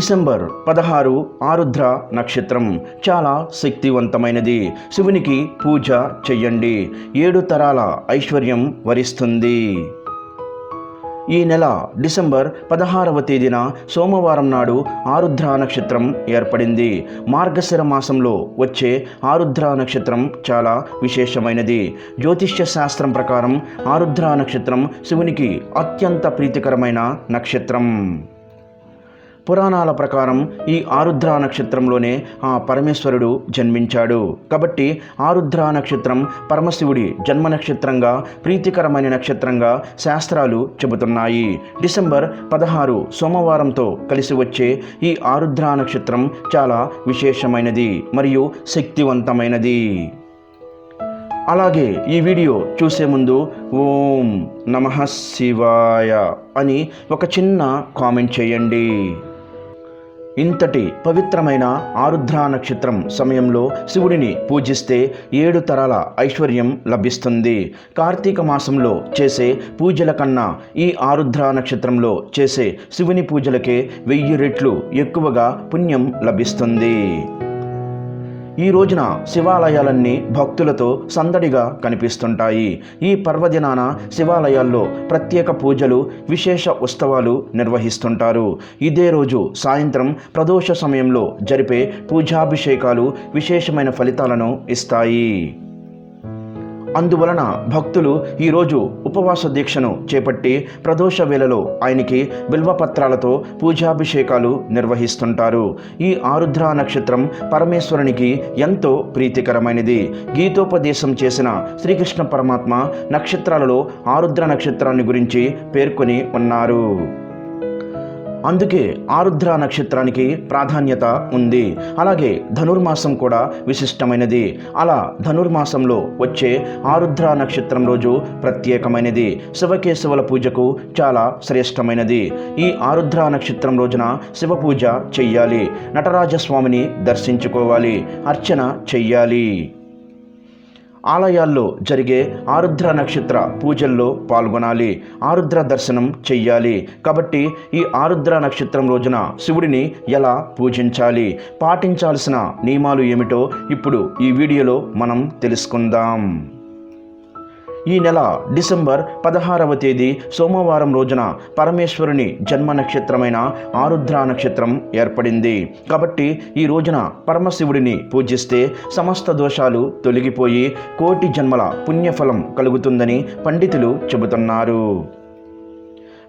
December పదహారు ఆరుద్ర నక్షత్రం చాలా శక్తివంతమైనది. శివునికి పూజ చెయ్యండి. ఏడు తరాల ఐశ్వర్యం వరిస్తుంది. ఈ నెల డిసెంబర్ పదహారవ తేదీన సోమవారం నాడు ఆరుద్ర నక్షత్రం ఏర్పడింది. మార్గశిర మాసంలో వచ్చే ఆరుద్ర నక్షత్రం చాలా విశేషమైనది. జ్యోతిష్య శాస్త్రం ప్రకారం ఆరుద్ర నక్షత్రం శివునికి అత్యంత ప్రీతికరమైన నక్షత్రం. పురాణాల ప్రకారం ఈ ఆరుద్ర నక్షత్రంలోనే ఆ పరమేశ్వరుడు జన్మించాడు. కాబట్టి ఆరుద్ర నక్షత్రం పరమశివుడి జన్మ నక్షత్రంగా ప్రీతికరమైన నక్షత్రంగా శాస్త్రాలు చెబుతున్నాయి. డిసెంబర్ పదహారు సోమవారంతో కలిసి వచ్చే ఈ ఆరుద్ర నక్షత్రం చాలా విశేషమైనది మరియు శక్తివంతమైనది. అలాగే ఈ వీడియో చూసే ముందు ఓం నమ శివాయ అని ఒక చిన్న కామెంట్ చేయండి. ఇంతటి పవిత్రమైన ఆరుద్ర నక్షత్రం సమయంలో శివుడిని పూజిస్తే ఏడు తరాల ఐశ్వర్యం లభిస్తుంది. కార్తీక మాసంలో చేసే పూజల కన్నా ఈ ఆరుద్ర నక్షత్రంలో చేసే శివుని పూజలకే వెయ్యి రెట్లు ఎక్కువగా పుణ్యం లభిస్తుంది. ఈ రోజున శివాలయాలన్నీ భక్తులతో సందడిగా కనిపిస్తుంటాయి. ఈ పర్వదినాన శివాలయాల్లో ప్రత్యేక పూజలు విశేష ఉత్సవాలు నిర్వహిస్తుంటారు. ఇదే రోజు సాయంత్రం ప్రదోష సమయంలో జరిపే పూజాభిషేకాలు విశేషమైన ఫలితాలను ఇస్తాయి. అందువలన భక్తులు ఈరోజు ఉపవాస దీక్షను చేపట్టి ప్రదోష వేళలో ఆయనకి బిల్వపత్రాలతో పూజాభిషేకాలు నిర్వహిస్తుంటారు. ఈ ఆరుద్ర నక్షత్రం పరమేశ్వరునికి ఎంతో ప్రీతికరమైనది. గీతోపదేశం చేసిన శ్రీకృష్ణ పరమాత్మ నక్షత్రాలలో ఆరుద్ర నక్షత్రాన్ని గురించి పేర్కొని ఉన్నారు. అందుకే ఆరుద్ర నక్షత్రానికి ప్రాధాన్యత ఉంది. అలాగే ధనుర్మాసం కూడా విశిష్టమైనది. అలా ధనుర్మాసంలో వచ్చే ఆరుద్ర నక్షత్రం రోజు ప్రత్యేకమైనది. శివకేశవుల పూజకు చాలా శ్రేష్టమైనది. ఈ ఆరుద్ర నక్షత్రం రోజున శివ పూజ చెయ్యాలి. నటరాజస్వామిని దర్శించుకోవాలి. అర్చన చెయ్యాలి. ఆలయాల్లో జరిగే ఆరుద్ర నక్షత్ర పూజల్లో పాల్గొనాలి. ఆరుద్ర దర్శనం చెయ్యాలి. కాబట్టి ఈ ఆరుద్ర నక్షత్రం రోజున శివుడిని ఎలా పూజించాలి? పాటించాల్సిన నియమాలు ఏమిటో ఇప్పుడు ఈ వీడియోలో మనం తెలుసుకుందాం. ఈ నెల డిసెంబర్ పదహారవ తేదీ సోమవారం రోజున పరమేశ్వరుని జన్మ నక్షత్రమైన ఆరుద్ర నక్షత్రం ఏర్పడింది. కాబట్టి ఈ రోజున పరమశివుడిని పూజిస్తే సమస్త దోషాలు తొలగిపోయి కోటి జన్మల పుణ్యఫలం కలుగుతుందని పండితులు చెబుతున్నారు.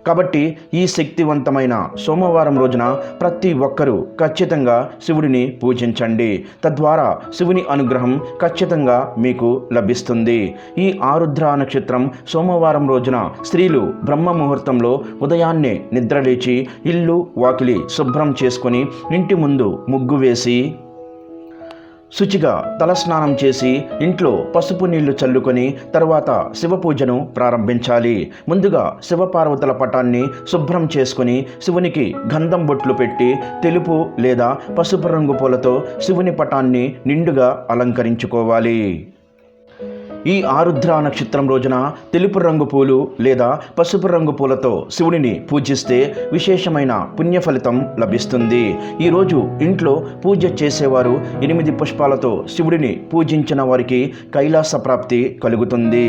కాబట్టి ఈ శక్తివంతమైన సోమవారం రోజున ప్రతి ఒక్కరూ ఖచ్చితంగా శివుడిని పూజించండి. తద్వారా శివుని అనుగ్రహం ఖచ్చితంగా మీకు లభిస్తుంది. ఈ ఆరుద్ర నక్షత్రం సోమవారం రోజున స్త్రీలు బ్రహ్మ ముహూర్తంలో ఉదయాన్నే నిద్రలేచి ఇల్లు వాకిలి శుభ్రం చేసుకొని ఇంటి ముందు ముగ్గు వేసి శుచిగా తలస్నానం చేసి ఇంట్లో పసుపు నీళ్ళు చల్లుకొని తర్వాత శివ పూజను ప్రారంభించాలి. ముందుగా శివపార్వతుల పటాన్ని శుభ్రం చేసుకుని శివునికి గంధం బొట్లు పెట్టి తెలుపు లేదా పసుపు రంగు పూలతో శివుని పటాన్ని నిండుగా అలంకరించుకోవాలి. ఈ ఆరుద్ర నక్షత్రం రోజున తెలుపు రంగు పూలు లేదా పసుపు రంగు పూలతో శివుడిని పూజిస్తే విశేషమైన పుణ్య ఫలితం లభిస్తుంది. ఈరోజు ఇంట్లో పూజ చేసేవారు ఎనిమిది పుష్పాలతో శివుడిని పూజించిన వారికి కైలాస ప్రాప్తి కలుగుతుంది.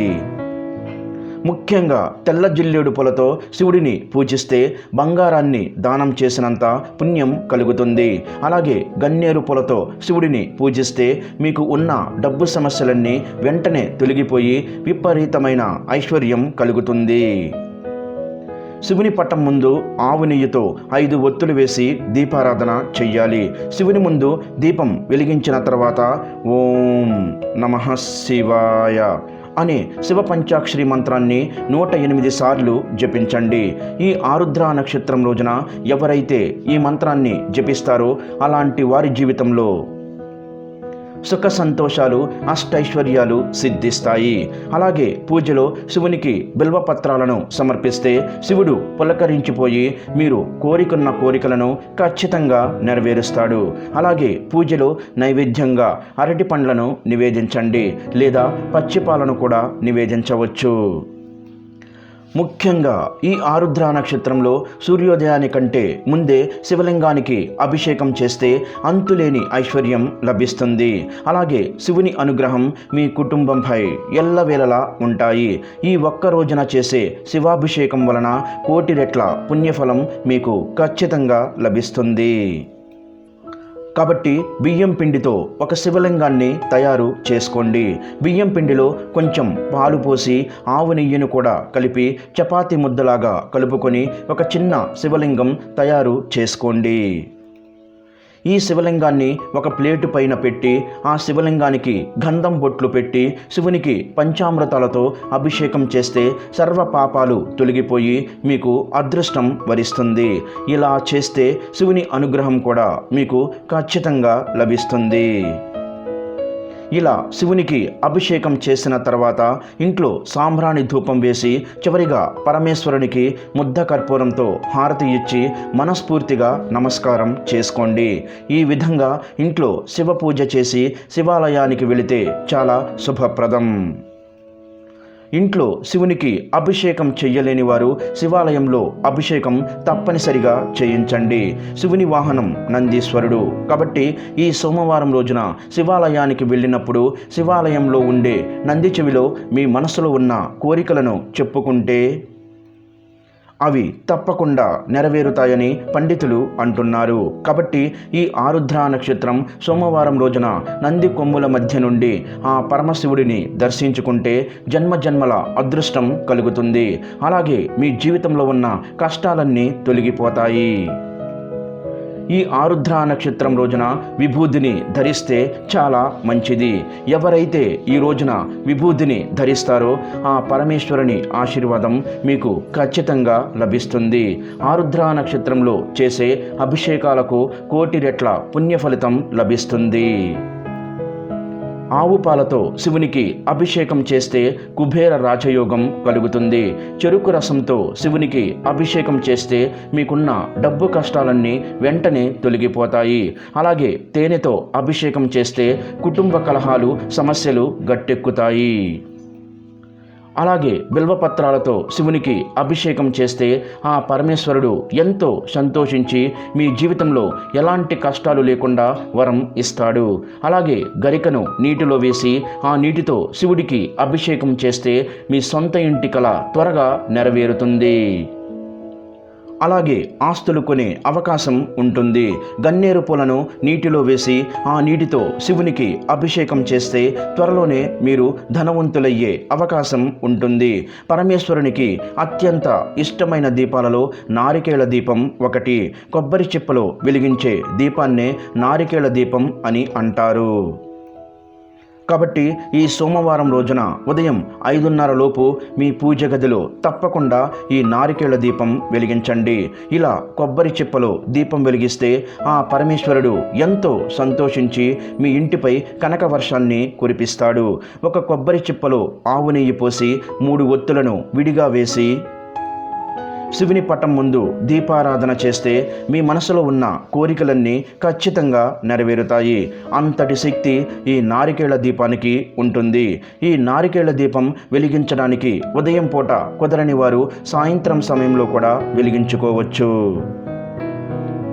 ముఖ్యంగా తెల్ల జిల్లేడు పూలతో శివుడిని పూజిస్తే బంగారాన్ని దానం చేసినంత పుణ్యం కలుగుతుంది. అలాగే గన్నేరు పూలతో శివుడిని పూజిస్తే మీకు ఉన్న డబ్బు సమస్యలన్నీ వెంటనే తొలగిపోయి విపరీతమైన ఐశ్వర్యం కలుగుతుంది. శివుని పట్టం ముందు ఆవు నెయ్యితో ఐదు ఒత్తులు వేసి దీపారాధన చెయ్యాలి. శివుని ముందు దీపం వెలిగించిన తర్వాత ఓం నమ శివాయ. అనే శివ పంచాక్షరి మంత్రాన్ని నూట ఎనిమిది సార్లు జపించండి. ఈ ఆరుద్ర నక్షత్రం రోజున ఎవరైతే ఈ మంత్రాన్ని జపిస్తారో అలాంటి వారి జీవితంలో సుఖ సంతోషాలు అష్టైశ్వర్యాలు సిద్ధిస్తాయి. అలాగే పూజలో శివునికి బిల్వపత్రాలను సమర్పిస్తే శివుడు పులకరించిపోయి మీరు కోరికున్న కోరికలను ఖచ్చితంగా నెరవేరుస్తాడు. అలాగే పూజలో నైవేద్యంగా అరటి పండ్లను నివేదించండి లేదా పచ్చిపాలను కూడా నివేదించవచ్చు. ముఖ్యంగా ఈ ఆరుద్ర నక్షత్రంలో సూర్యోదయానికంటే ముందే శివలింగానికి అభిషేకం చేస్తే అంతులేని ఐశ్వర్యం లభిస్తుంది. అలాగే శివుని అనుగ్రహం మీ కుటుంబంపై ఎల్లవేళలా ఉంటాయి. ఈ ఒక్క రోజున చేసే శివాభిషేకం వలన కోటి రెట్ల పుణ్యఫలం మీకు ఖచ్చితంగా లభిస్తుంది. కాబట్టి బియ్యం పిండితో ఒక శివలింగాన్ని తయారు చేసుకోండి. బియ్యం పిండిలో కొంచెం పాలు పోసి ఆవు నెయ్యిని కూడా కలిపి చపాతీ ముద్దలాగా కలుపుకొని ఒక చిన్న శివలింగం తయారు చేసుకోండి. ఈ శివలింగాన్ని ఒక ప్లేటు పైన పెట్టి ఆ శివలింగానికి గంధం బొట్లు పెట్టి శివునికి పంచామృతాలతో అభిషేకం చేస్తే సర్వ పాపాలు తొలగిపోయి మీకు అదృష్టం వరిస్తుంది. ఇలా చేస్తే శివుని అనుగ్రహం కూడా మీకు ఖచ్చితంగా లభిస్తుంది. ఇలా శివునికి అభిషేకం చేసిన తర్వాత ఇంట్లో సాంబ్రాణి ధూపం వేసి చివరిగా పరమేశ్వరునికి ముద్ద కర్పూరంతో హారతి ఇచ్చి మనస్ఫూర్తిగా నమస్కారం చేసుకోండి. ఈ విధంగా ఇంట్లో శివ పూజ చేసి శివాలయానికి వెళితే చాలా శుభప్రదం. ఇంట్లో శివునికి అభిషేకం చెయ్యలేని వారు శివాలయంలో అభిషేకం తప్పనిసరిగా చేయించండి. శివుని వాహనం నందీశ్వరుడు. కాబట్టి ఈ సోమవారం రోజున శివాలయానికి వెళ్ళినప్పుడు శివాలయంలో ఉండే నంది చెవిలో మీ మనసులో ఉన్న కోరికలను చెప్పుకుంటే అవి తప్పకుండా నెరవేరుతాయని పండితులు అంటున్నారు. కాబట్టి ఈ ఆరుద్ర నక్షత్రం సోమవారం రోజున నంది కొమ్ముల మధ్య నుండి ఆ పరమశివుడిని దర్శించుకుంటే జన్మ జన్మల అదృష్టం కలుగుతుంది. అలాగే మీ జీవితంలో ఉన్న కష్టాలన్నీ తొలగిపోతాయి. ఈ ఆరుద్ర నక్షత్రం రోజున విభూతిని ధరిస్తే చాలా మంచిది. ఎవరైతే ఈ రోజున విభూతిని ధరిస్తారో ఆ పరమేశ్వరుని ఆశీర్వాదం మీకు ఖచ్చితంగా లభిస్తుంది. ఆరుద్ర నక్షత్రంలో చేసే అభిషేకాలకు కోటి రెట్ల పుణ్యఫలితం లభిస్తుంది. ఆవు పాలతో శివునికి అభిషేకం చేస్తే కుబేర రాజయోగం కలుగుతుంది. చెరుకు రసంతో శివునికి అభిషేకం చేస్తే మీకున్న డబ్బు కష్టాలన్నీ వెంటనే తొలగిపోతాయి. అలాగే తేనెతో అభిషేకం చేస్తే కుటుంబ కలహాలు సమస్యలు గట్టెక్కుతాయి. అలాగే బిల్వపత్రాలతో శివునికి అభిషేకం చేస్తే ఆ పరమేశ్వరుడు ఎంతో సంతోషించి మీ జీవితంలో ఎలాంటి కష్టాలు లేకుండా వరం ఇస్తాడు. అలాగే గరికను నీటిలో వేసి ఆ నీటితో శివుడికి అభిషేకం చేస్తే మీ సొంత ఇంటి కల త్వరగా నెరవేరుతుంది. అలాగే ఆస్తులు కొనే అవకాశం ఉంటుంది. గన్నేరు పూలను నీటిలో వేసి ఆ నీటితో శివునికి అభిషేకం చేస్తే త్వరలోనే మీరు ధనవంతులయ్యే అవకాశం ఉంటుంది. పరమేశ్వరునికి అత్యంత ఇష్టమైన దీపాలలో నారికేళ దీపం ఒకటి. కొబ్బరి చిప్పలో వెలిగించే దీపాన్నే నారికేళ దీపం అని అంటారు. కాబట్టి ఈ సోమవారం రోజున ఉదయం ఐదున్నర లోపు మీ పూజ గదిలో తప్పకుండా ఈ నారికేళ దీపం వెలిగించండి. ఇలా కొబ్బరి చిప్పలో దీపం వెలిగిస్తే ఆ పరమేశ్వరుడు ఎంతో సంతోషించి మీ ఇంటిపై కనక వర్షాన్ని కురిపిస్తాడు. ఒక కొబ్బరి చిప్పలో ఆవు నెయ్యి పోసి మూడు ఒత్తులను విడిగా వేసి శివుని పటం ముందు దీపారాధన చేస్తే మీ మనసులో ఉన్న కోరికలన్నీ ఖచ్చితంగా నెరవేరుతాయి. అంతటి శక్తి ఈ నారికేళ దీపానికి ఉంటుంది. ఈ నారికేళ దీపం వెలిగించడానికి ఉదయం పూట కుదరని వారు సాయంత్రం సమయంలో కూడా వెలిగించుకోవచ్చు.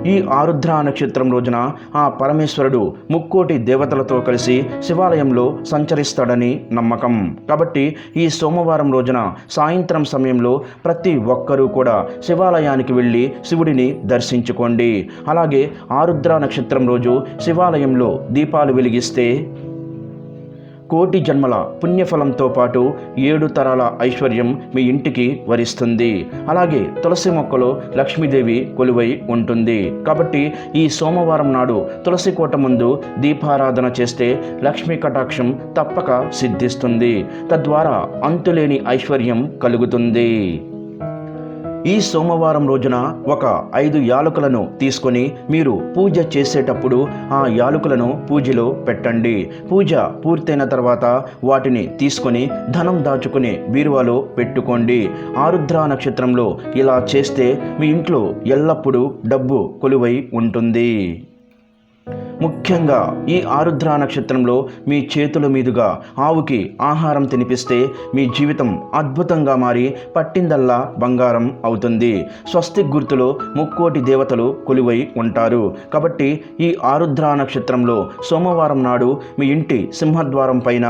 ఈ ఆరుద్ర నక్షత్రం రోజున ఆ పరమేశ్వరుడు ముక్కోటి దేవతలతో కలిసి శివాలయంలో సంచరిస్తాడని నమ్మకం. కాబట్టి ఈ సోమవారం రోజున సాయంత్రం సమయంలో ప్రతి ఒక్కరూ కూడా శివాలయానికి వెళ్ళి శివుడిని దర్శించుకోండి. అలాగే ఆరుద్ర నక్షత్రం రోజు శివాలయంలో దీపాలు వెలిగిస్తే కోటి జన్మల పుణ్యఫలంతో పాటు ఏడు తరాల ఐశ్వర్యం మీ ఇంటికి వరిస్తుంది. అలాగే తులసి మొక్కలో లక్ష్మీదేవి కొలువై ఉంటుంది. కాబట్టి ఈ సోమవారం నాడు తులసి కోట ముందు దీపారాధన చేస్తే లక్ష్మీ కటాక్షం తప్పక సిద్ధిస్తుంది. తద్వారా అంతులేని ఐశ్వర్యం కలుగుతుంది. ఈ సోమవారం రోజున ఒక ఐదు యాలకులను తీసుకొని మీరు పూజ చేసేటప్పుడు ఆ యాలకులను పూజలో పెట్టండి. పూజ పూర్తయిన తర్వాత వాటిని తీసుకొని ధనం దాచుకునే బీరువాలో పెట్టుకోండి. ఆరుద్ర నక్షత్రంలో ఇలా చేస్తే మీ ఇంట్లో ఎల్లప్పుడూ డబ్బు కొలువై ఉంటుంది. ముఖ్యంగా ఈ ఆరుద్ర నక్షత్రంలో మీ చేతుల మీదుగా ఆవుకి ఆహారం తినిపిస్తే మీ జీవితం అద్భుతంగా మారి పట్టిందల్లా బంగారం అవుతుంది. స్వస్తి గుర్తులో ముక్కోటి దేవతలు కొలువై ఉంటారు. కాబట్టి ఈ ఆరుద్ర నక్షత్రంలో సోమవారం నాడు మీ ఇంటి సింహద్వారం పైన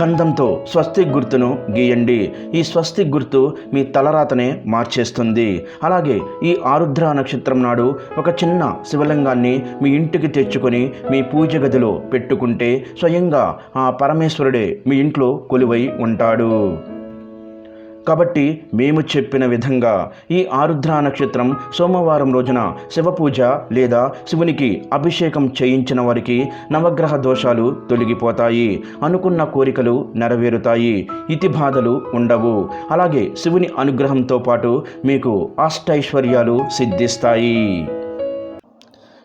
గంధంతో స్వస్తి గుర్తును గీయండి. ఈ స్వస్తి గుర్తు మీ తలరాతనే మార్చేస్తుంది. అలాగే ఈ ఆరుద్ర నక్షత్రం నాడు ఒక చిన్న శివలింగాన్ని మీ ఇంటికి తెచ్చుకొని మీ పూజ గదిలో పెట్టుకుంటే స్వయంగా ఆ పరమేశ్వరుడే మీ ఇంట్లో కొలువై ఉంటాడు. కాబట్టి మేము చెప్పిన విధంగా ఈ ఆరుద్ర నక్షత్రం సోమవారం రోజున శివపూజ లేదా శివునికి అభిషేకం చేయించిన వారికి నవగ్రహ దోషాలు తొలగిపోతాయి. అనుకున్న కోరికలు నెరవేరుతాయి. ఇతి బాధలు ఉండవు. అలాగే శివుని అనుగ్రహంతో పాటు మీకు అష్టైశ్వర్యాలు సిద్ధిస్తాయి.